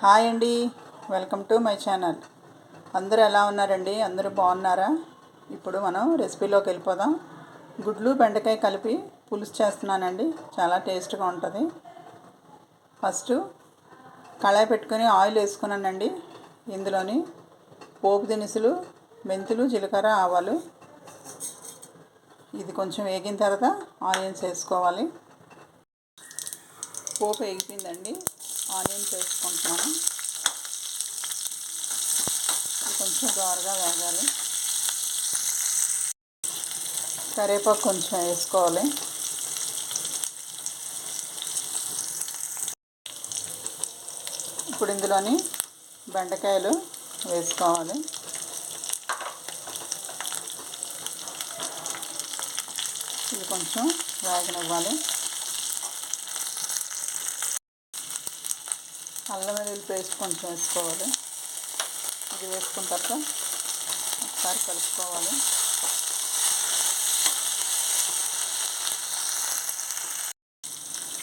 Hi అండి. Welcome to my channel. అందరూ ఎలా ఉన్నారండి? అందరూ బాగున్నారా? ఇప్పుడు మనం రెసిపీలోకి వెళ్ళిపోదాం. గుడ్లు బెండకాయ కలిపి పులుసు చేస్తున్నానండి. చాలా టేస్ట్గా ఉంటుంది. ఫస్ట్ కళాయి పెట్టుకొని ఆయిల్ వేసుకున్నానండి. ఇందులోని పోపు దినుసులు మెంతులు జీలకర్ర ఆవాలు. ఇది కొంచెం వేగిన తర్వాత ఆనియన్స్ వేసుకోవాలి. పోపు వేగిపోయిందండి. ఆనియన్స్ వేసుకుంటున్నాను కొంచెం దోరగా వేగాలి. కరివేపాకు కొంచెం వేసుకోవాలి. ఇప్పుడు ఇందులోని బెండకాయలు వేసుకోవాలి. ఇది కొంచెం వేగనివ్వాలి. అల్లం వెల్లుల్లి పేస్ట్ కొంచెం వేసుకోవాలి. ఇది వేసుకున్న తర్వాత ఒకసారి కలుపుకోవాలి.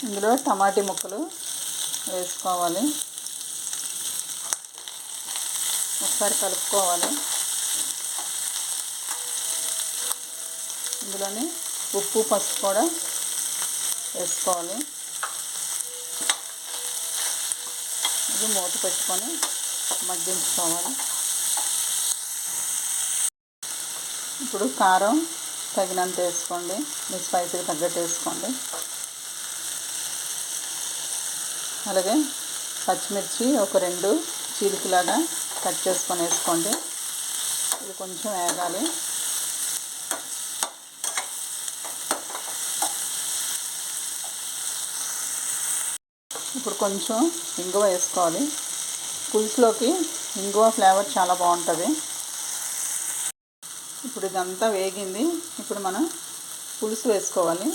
ఇందులో టమాటీ ముక్కలు వేసుకోవాలి. ఒకసారి కలుపుకోవాలి. ఇందులోని ఉప్పు పసుపు కూడా వేసుకోవాలి. ఇది మూత పెట్టుకొని మగ్గించుకోవాలి. ఇప్పుడు కారం తగినంత వేసుకోండి. మీ స్పైసీకి తగ్గట్టు వేసుకోండి. అలాగే పచ్చిమిర్చి ఒక రెండు చీలికలాగా కట్ చేసుకొని వేసుకోండి. ఇది కొంచెం వేగాలి. ఇప్పుడు కొంచెం ఇంగువ వేసుకోవాలి. పులుసులోకి ఇంగువ ఫ్లేవర్ చాలా బాగుంటుంది. ఇప్పుడు ఇదంతా వేగింది. ఇప్పుడు మనం పులుసు వేసుకోవాలి.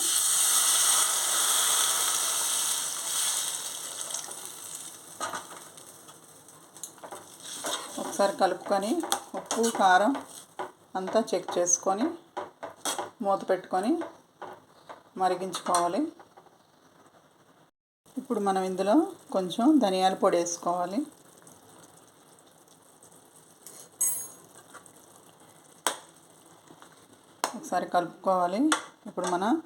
ఒకసారి కలుపుకొని ఉప్పు కారం అంతా చెక్ చేసుకొని మూత పెట్టుకొని మరిగించుకోవాలి. ఇప్పుడు మనం ఇందులో కొంచెం ధనియాల పొడి వేసుకోవాలి. ఒకసారి కలుపుకోవాలి. ఇప్పుడు మనం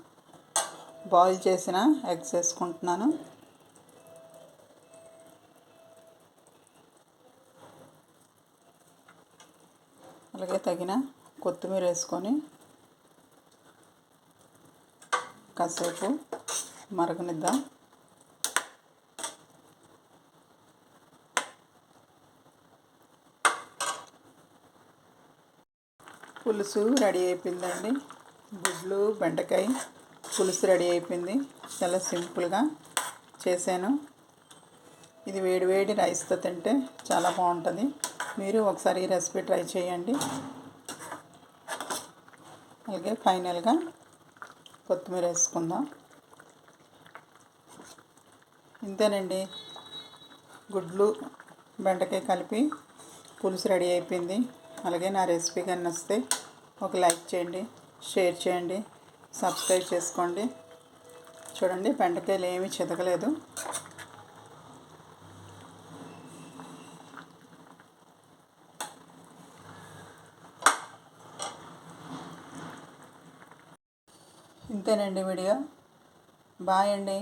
బాయిల్ చేసిన ఎగ్స్ వేసుకుంటున్నాను. అలాగే తగిన కొత్తిమీర వేసుకొని కాసేపు మరగనిద్దాం. పులుసు రెడీ అయిపోయిందండి. గుడ్లు బెండకాయ పులుసు రెడీ అయిపోయింది. చాలా సింపుల్గా చేశాను. ఇది వేడివేడి రైస్తో తింటే చాలా బాగుంటుంది. మీరు ఒకసారి ఈ రెసిపీ ట్రై చేయండి. అలాగే ఫైనల్గా కొత్తిమీర వేసుకుందాం. ఇంతేనండి. గుడ్లు బెండకాయ కలిపి పులుసు రెడీ అయిపోయింది. అలాగే నా రెసిపీ కానీ వస్తే ఒక లైక్ చేయండి షేర్ చేయండి సబ్స్క్రైబ్ చేసుకోండి. చూడండి బెండకాయలు ఏమీ చెదకలేదు ఇంతేనండి వీడియో. బాయ్ అండి.